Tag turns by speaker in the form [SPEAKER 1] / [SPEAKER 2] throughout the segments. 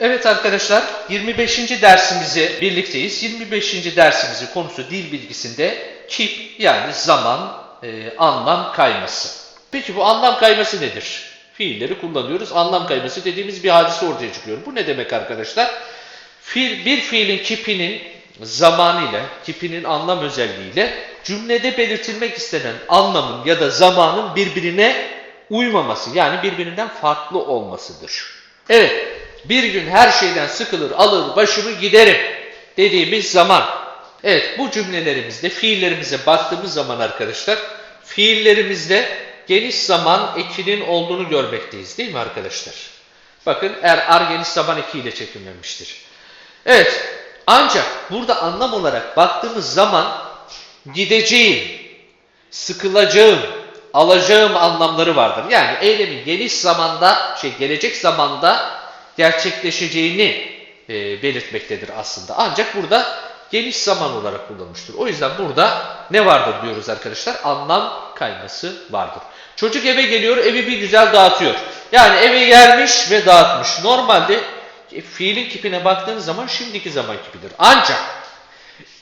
[SPEAKER 1] Evet arkadaşlar 25. dersimizi birlikteyiz. 25. dersimizin konusu dil bilgisinde kip yani zaman, e, anlam kayması. Peki bu anlam kayması nedir? Fiilleri kullanıyoruz. Anlam kayması dediğimiz bir hadise ortaya çıkıyor. Bu ne demek arkadaşlar? Fiil, bir fiilin kipinin zamanıyla, kipinin anlam özelliğiyle cümlede belirtilmek istenen anlamın ya da zamanın birbirine uymaması yani birbirinden farklı olmasıdır. Evet, bir gün her şeyden sıkılır, alır başımı giderim dediğimiz zaman. Evet, bu cümlelerimizde, fiillerimize baktığımız zaman arkadaşlar, fiillerimizde geniş zaman ekinin olduğunu görmekteyiz değil mi arkadaşlar? Bakın er, ar geniş zaman eki ile çekimlenmiştir. Evet, ancak burada anlam olarak baktığımız zaman gideceğim, sıkılacağım, alacağım anlamları vardır. Yani eylemin geniş zamanda, şey gelecek zamanda gerçekleşeceğini e, belirtmektedir aslında. Ancak burada geniş zaman olarak kullanılmıştır. O yüzden burada ne vardır diyoruz arkadaşlar? Anlam kayması vardır. Çocuk eve geliyor, evi bir güzel dağıtıyor. Yani eve gelmiş ve dağıtmış. Normalde e, fiilin kipine baktığınız zaman şimdiki zaman kipidir. Ancak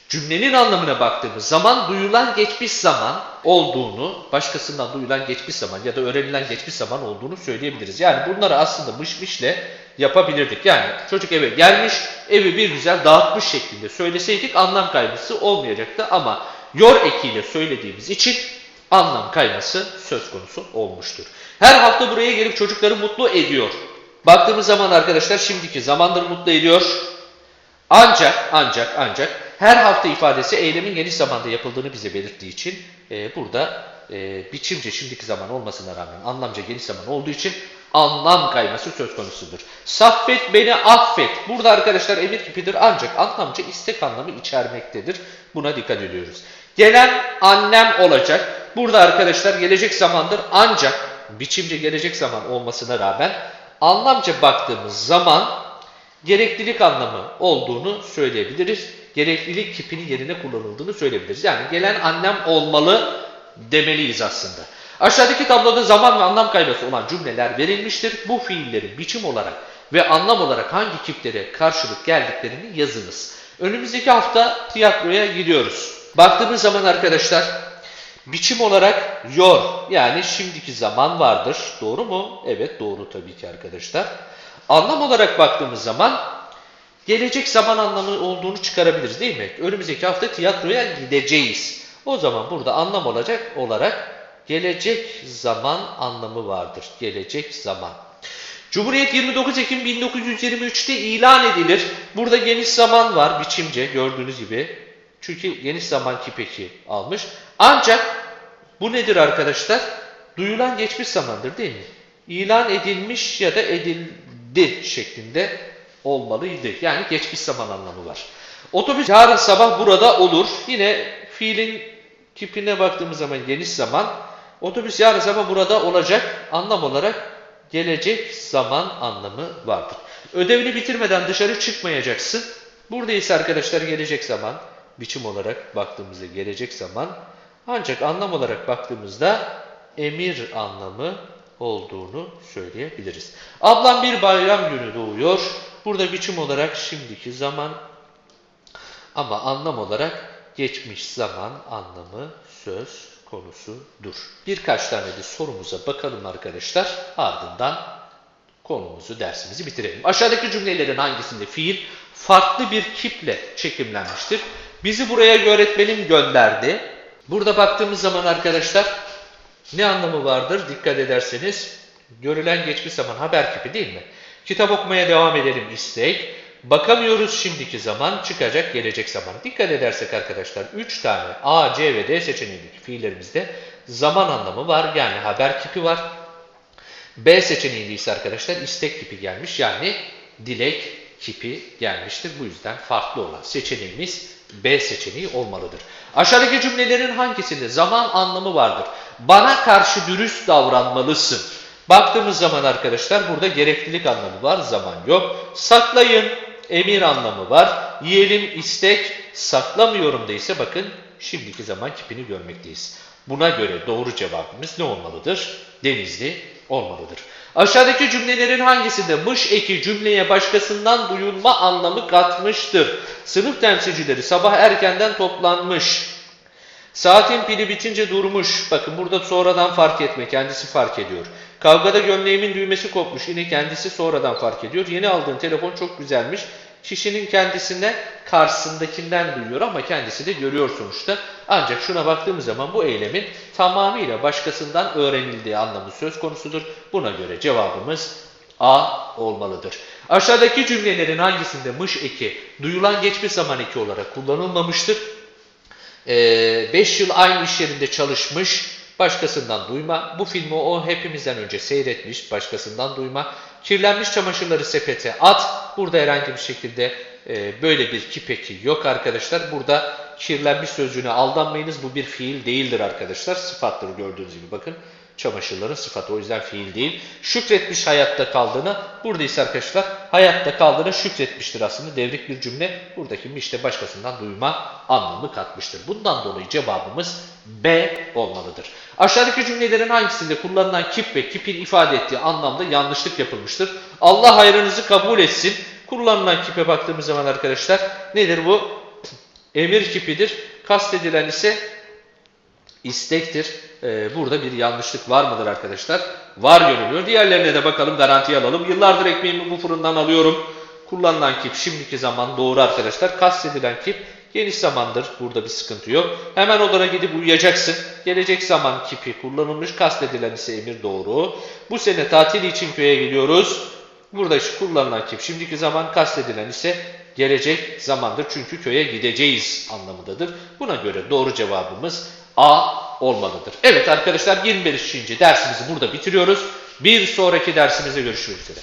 [SPEAKER 1] cümlenin anlamına baktığımız zaman duyulan geçmiş zaman olduğunu, başkasından duyulan geçmiş zaman ya da öğrenilen geçmiş zaman olduğunu söyleyebiliriz. Yani bunları aslında mış mişle yapabilirdik. Yani çocuk eve gelmiş, evi bir güzel dağıtmış şeklinde söyleseydik anlam kayması olmayacaktı ama yor ekiyle söylediğimiz için anlam kayması söz konusu olmuştur. Her hafta buraya gelip çocukları mutlu ediyor. Baktığımız zaman arkadaşlar şimdiki zamandır mutlu ediyor. Ancak, ancak, ancak her hafta ifadesi eylemin geniş zamanda yapıldığını bize belirttiği için e, burada e, biçimce şimdiki zaman olmasına rağmen anlamca geniş zaman olduğu için anlam kayması söz konusudur. Saffet beni affet. Burada arkadaşlar emir kipidir ancak anlamca istek anlamı içermektedir. Buna dikkat ediyoruz. Gelen annem olacak. Burada arkadaşlar gelecek zamandır ancak biçimce gelecek zaman olmasına rağmen anlamca baktığımız zaman gereklilik anlamı olduğunu söyleyebiliriz. Gereklilik kipinin yerine kullanıldığını söyleyebiliriz. Yani gelen annem olmalı demeliyiz aslında. Aşağıdaki tabloda zaman ve anlam kaybası olan cümleler verilmiştir. Bu fiillerin biçim olarak ve anlam olarak hangi kiplere karşılık geldiklerini yazınız. Önümüzdeki hafta tiyatroya gidiyoruz. Baktığımız zaman arkadaşlar biçim olarak yor yani şimdiki zaman vardır. Doğru mu? Evet doğru tabii ki arkadaşlar. Anlam olarak baktığımız zaman gelecek zaman anlamı olduğunu çıkarabiliriz değil mi? Önümüzdeki hafta tiyatroya gideceğiz. O zaman burada anlam olacak olarak gelecek zaman anlamı vardır. Gelecek zaman. Cumhuriyet 29 Ekim 1923'te ilan edilir. Burada geniş zaman var biçimce gördüğünüz gibi. Çünkü geniş zaman kipeki almış. Ancak bu nedir arkadaşlar? Duyulan geçmiş zamandır değil mi? İlan edilmiş ya da edildi şeklinde olmalıydı. Yani geçmiş zaman anlamı var. Otobüs yarın sabah burada olur. Yine fiilin kipine baktığımız zaman geniş zaman. Otobüs yarın sabah burada olacak. Anlam olarak gelecek zaman anlamı vardır. Ödevini bitirmeden dışarı çıkmayacaksın. Burada arkadaşlar gelecek zaman biçim olarak baktığımızda gelecek zaman ancak anlam olarak baktığımızda emir anlamı olduğunu söyleyebiliriz. Ablam bir bayram günü doğuyor. Burada biçim olarak şimdiki zaman ama anlam olarak geçmiş zaman anlamı söz konusudur. Birkaç tane de sorumuza bakalım arkadaşlar. Ardından konumuzu, dersimizi bitirelim. Aşağıdaki cümlelerin hangisinde fiil farklı bir kiple çekimlenmiştir? Bizi buraya öğretmenim gönderdi. Burada baktığımız zaman arkadaşlar ne anlamı vardır? Dikkat ederseniz görülen geçmiş zaman haber kipi değil mi? Kitap okumaya devam edelim istek. Bakamıyoruz şimdiki zaman çıkacak gelecek zaman. Dikkat edersek arkadaşlar 3 tane A, C ve D seçeneğindeki fiillerimizde zaman anlamı var. Yani haber kipi var. B seçeneğinde ise arkadaşlar istek kipi gelmiş. Yani dilek kipi gelmiştir. Bu yüzden farklı olan seçeneğimiz B seçeneği olmalıdır. Aşağıdaki cümlelerin hangisinde zaman anlamı vardır? Bana karşı dürüst davranmalısın. Baktığımız zaman arkadaşlar burada gereklilik anlamı var, zaman yok. Saklayın, emir anlamı var. Yiyelim, istek, saklamıyorum da ise bakın şimdiki zaman kipini görmekteyiz. Buna göre doğru cevabımız ne olmalıdır? Denizli olmalıdır. Aşağıdaki cümlelerin hangisinde mış eki cümleye başkasından duyulma anlamı katmıştır? Sınıf temsilcileri sabah erkenden toplanmış. Saatin pili bitince durmuş. Bakın burada sonradan fark etme. Kendisi fark ediyor. Kavgada gömleğimin düğmesi kopmuş. Yine kendisi sonradan fark ediyor. Yeni aldığın telefon çok güzelmiş. Kişinin kendisine karşısındakinden duyuyor ama kendisi de görüyor sonuçta. Ancak şuna baktığımız zaman bu eylemin tamamıyla başkasından öğrenildiği anlamı söz konusudur. Buna göre cevabımız A olmalıdır. Aşağıdaki cümlelerin hangisinde mış eki duyulan geçmiş zaman eki olarak kullanılmamıştır? 5 yıl aynı iş yerinde çalışmış, başkasından duyma. Bu filmi o hepimizden önce seyretmiş, başkasından duyma. Kirlenmiş çamaşırları sepete at. Burada herhangi bir şekilde e, böyle bir kipeki yok arkadaşlar. Burada kirlenmiş sözcüğüne aldanmayınız. Bu bir fiil değildir arkadaşlar. Sıfattır gördüğünüz gibi bakın. Çamaşırların sıfatı o yüzden fiil değil. Şükretmiş hayatta kaldığını. Burada ise arkadaşlar hayatta kaldığına şükretmiştir aslında. Devrik bir cümle. Buradaki işte başkasından duyma anlamı katmıştır. Bundan dolayı cevabımız B olmalıdır. Aşağıdaki cümlelerin hangisinde kullanılan kip ve kipin ifade ettiği anlamda yanlışlık yapılmıştır? Allah hayrınızı kabul etsin. Kullanılan kipe baktığımız zaman arkadaşlar nedir bu? Emir kipidir. Kastedilen ise istektir. Ee, burada bir yanlışlık var mıdır arkadaşlar? Var görünüyor. Diğerlerine de bakalım garantiye alalım. Yıllardır ekmeğimi bu fırından alıyorum. Kullanılan kip şimdiki zaman doğru arkadaşlar. Kastedilen kip geniş zamandır. Burada bir sıkıntı yok. Hemen odana gidip uyuyacaksın. Gelecek zaman kipi kullanılmış. Kastedilen ise emir doğru. Bu sene tatil için köye geliyoruz. Burada kullanılan kip şimdiki zaman kastedilen ise gelecek zamandır. Çünkü köye gideceğiz anlamındadır. Buna göre doğru cevabımız A olmalıdır. Evet arkadaşlar 25. dersimizi burada bitiriyoruz. Bir sonraki dersimizde görüşmek üzere.